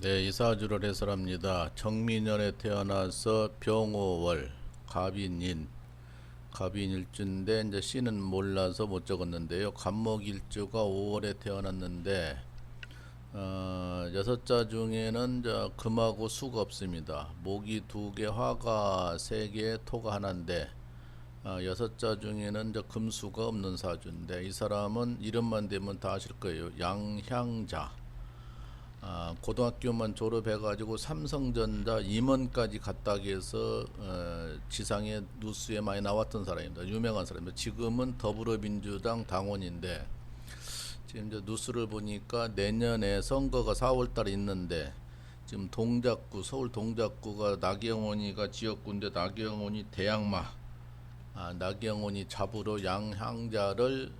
네, 이사주를 해설합니다. 정민년에 태어나서 병오월, 갑인인, 갑인일주인데 이제 씨는 몰라서 못 적었는데요. 간목일주가 5월에 태어났는데 어, 여섯 자 중에는 저 금하고 수가 없습니다. 목이 두 개, 화가 세 개, 토가 하나인데 어, 여섯 자 중에는 저 금수가 없는 사주인데 이 사람은 이름만 되면 다 아실 거예요. 양향자. 아, 고등학교만 졸업해가지고 삼성전자 임원까지 갔다기 해서 어, 지상의 뉴스에 많이 나왔던 사람입니다. 유명한 사람입니다. 지금은 더불어민주당 당원인데 지금 이제 뉴스를 보니까 내년에 선거가 4월달에 있는데 지금 동작구 서울 동작구가 나경원이가 지역구인데 나경원이 대양마 아, 나경원이 잡으러 양향자를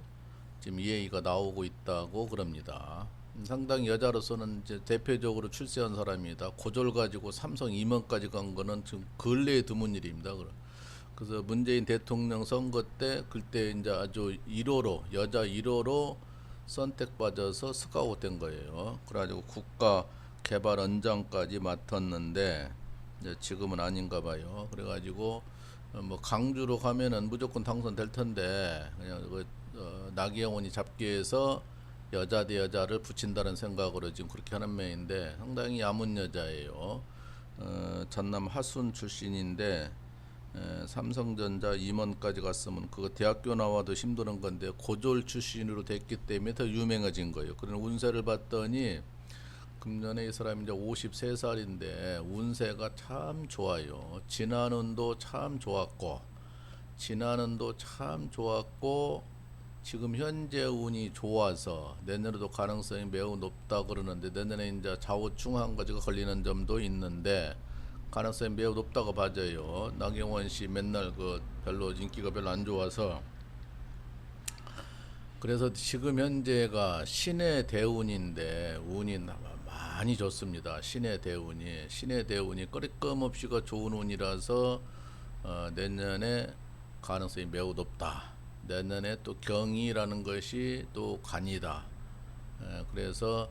지금 이해가 나오고 있다고 그럽니다. 음, 상당히 여자로서는 이제 대표적으로 출세한 사람이다. 고졸 가지고 삼성 임원까지 간 거는 지금 근래에 드문 일입니다. 그래. 그래서 문재인 대통령 선거 때 그때 이제 아주 1호로 여자 1호로 선택받아서 스카웃된 거예요. 그래가지고 국가 개발 원장까지 맡았는데 이제 지금은 아닌가 봐요. 그래가지고 어, 뭐 강주로 가면은 무조건 당선될 텐데 그냥 그 어, 나기영원이 잡기 위해서 여자 대 여자를 붙인다는 생각으로 지금 그렇게 하는 메인데 상당히 야문 여자예요. 어, 전남 하순 출신인데 에, 삼성전자 임원까지 갔으면 그거 대학교 나와도 힘드는 건데 고졸 출신으로 됐기 때문에 더 유명해진 거예요. 그런 운세를 봤더니 금년에 이 사람이 이제 53살인데 운세가 참 좋아요. 지난 운도 참 좋았고 지난 운도 참 좋았고 지금 현재 운이 좋아서 내년에도 가능성이 매우 높다 그러는데 내년에 이제 좌우충한 가지가 걸리는 점도 있는데 가능성이 매우 높다고 봐져요. 나경원 씨 맨날 그 별로 인기가 별로 안 좋아서 그래서 지금 현재가 신의 대운인데 운이 나- 많이 좋습니다. 신의 대운이 신의 대운이 꺼리낌없이가 좋은 운이라서 어, 내년에 가능성이 매우 높다. 내년에 또 경이라는 것이 또 간이다. 에, 그래서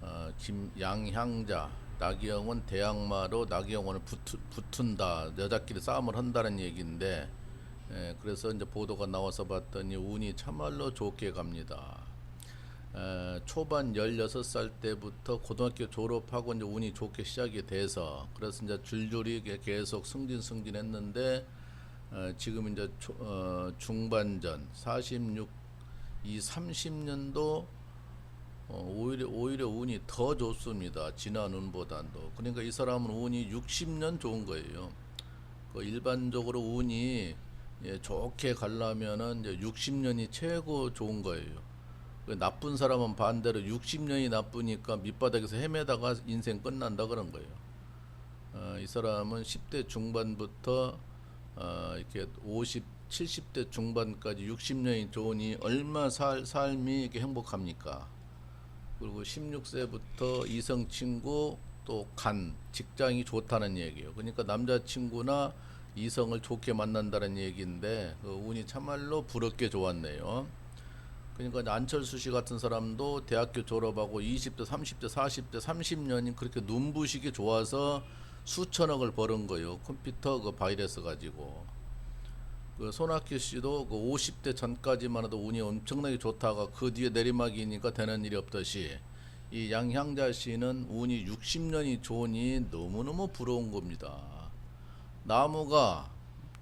어, 김 양향자 나기영은 대항마로 나기영원을 붙, 붙은 다 여자끼리 싸움을 한다는 얘기인데 에, 그래서 이제 보도가 나와서 봤더니 운이 참말로 좋게 갑니다. 에, 초반 16살 때부터 고등학교 졸업하고 이제 운이 좋게 시작이 돼서 그래서 이제 줄줄이 계속 승진 승진했는데 어, 지금 이제 초, 어, 중반전 46, 이 30년도 어, 오히려 오히려 운이 더 좋습니다. 지난 운보다도. 그러니까 이 사람은 운이 60년 좋은 거예요. 그 일반적으로 운이 예, 좋게 가려면은 이제 60년이 최고 좋은 거예요. 그 나쁜 사람은 반대로 60년이 나쁘니까 밑바닥에서 헤매다가 인생 끝난다 그런 거예요. 어, 이 사람은 10대 중반부터 어, 이렇게 50, 70대 중반까지 60년이 좋으니 얼마 살, 삶이 이렇게 행복합니까? 그리고 16세부터 이성 친구 또 간 직장이 좋다는 얘기예요. 그러니까 남자 친구나 이성을 좋게 만난다는 얘기인데 그 운이 참말로 부럽게 좋았네요. 그러니까 안철수 씨 같은 사람도 대학교 졸업하고 20대, 30대, 40대, 30년이 그렇게 눈부시게 좋아서 수천억을 버는 거예요. 컴퓨터 그 바이러스 가지고. 그 손학규 씨도 그 50대 전까지만 해도 운이 엄청나게 좋다가 그 뒤에 내리막이니까 되는 일이 없듯이 이 양향자 씨는 운이 60년이 좋으니 너무너무 부러운 겁니다. 나무가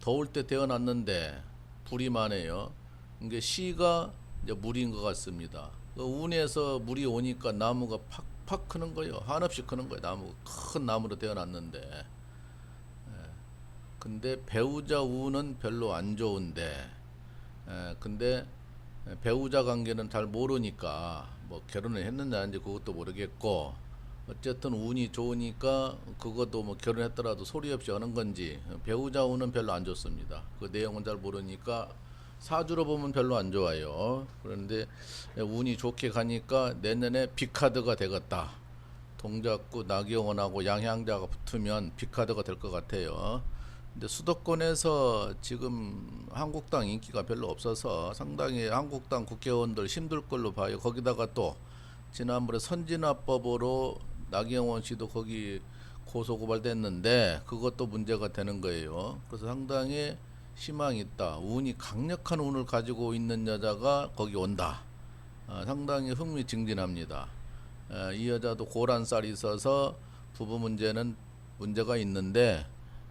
더울 때 태어났는데 불이 많아요. 이게 씨가 이제 물인 것 같습니다. 그 운에서 물이 오니까 나무가 팍 팍 크는 거예요. 한없이 크는 거예요. 나무 큰 나무로 태어났는데. 예. 근데 배우자 운은 별로 안 좋은데. 예, 근데 배우자 관계는 잘 모르니까 뭐 결혼을 했는지 아닌지 그것도 모르겠고 어쨌든 운이 좋으니까 그것도 뭐 결혼했더라도 소리 없이 하는 건지 배우자 운은 별로 안 좋습니다. 그 내용은 잘 모르니까 사주로 보면 별로 안 좋아요. 그런데 운이 좋게 가니까 내년에 비카드가 되겠다. 동작구 나경원하고 양향자가 붙으면 비카드가 될 것 같아요. 근데 수도권에서 지금 한국당 인기가 별로 없어서 상당히 한국당 국회의원들 힘들 걸로 봐요. 거기다가 또 지난번에 선진화법으로 나경원 씨도 거기 고소 고발됐는데 그것도 문제가 되는 거예요. 그래서 상당히 희망이 있다. 운이 강력한 운을 가지고 있는 여자가 거기 온다. 아, 상당히 흥미진진합니다. 에, 이 여자도 고란살이 있어서 부부 문제는 문제가 있는데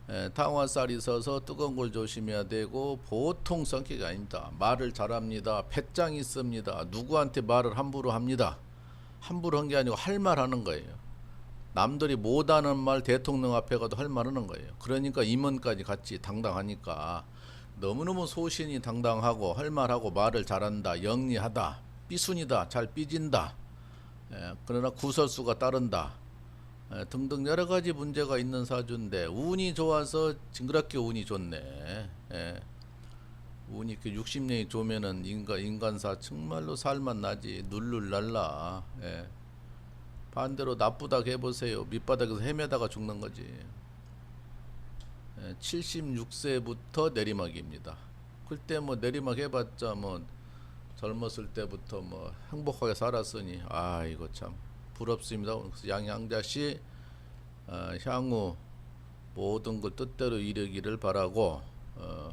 에, 탕화살이 있어서 뜨거운 걸 조심해야 되고 보통 성격이 아닙니다. 말을 잘합니다. 배짱이 있습니다. 누구한테 말을 함부로 합니다. 함부로 한 게 아니고 할 말 하는 거예요. 남들이 못하는 말 대통령 앞에 가도 할말 하는 거예요. 그러니까 임원까지 같이 당당하니까 너무너무 소신이 당당하고 할 말하고 말을 잘한다. 영리하다. 삐순이다. 잘 삐진다. 예, 그러나 구설수가 따른다. 예, 등등 여러 가지 문제가 있는 사주인데 운이 좋아서 징그럽게 운이 좋네. 예. 운이 그 60년이 좋으면은 인간 인간사 정말로 살만 나지 눌눌 날라. 예. 반대로 나쁘다고 해보세요. 밑바닥에서 헤매다가 죽는 거지. 예, 76세부터 내리막입니다. 그때 뭐 내리막 해봤자 뭐 젊었을 때부터 뭐 행복하게 살았으니 아 이거 참 부럽습니다. 양양자 씨 어, 향후 모든 걸 뜻대로 이루기를 바라고 어,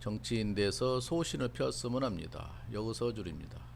정치인 돼서 소신을 폈으면 합니다. 여기서 줄입니다.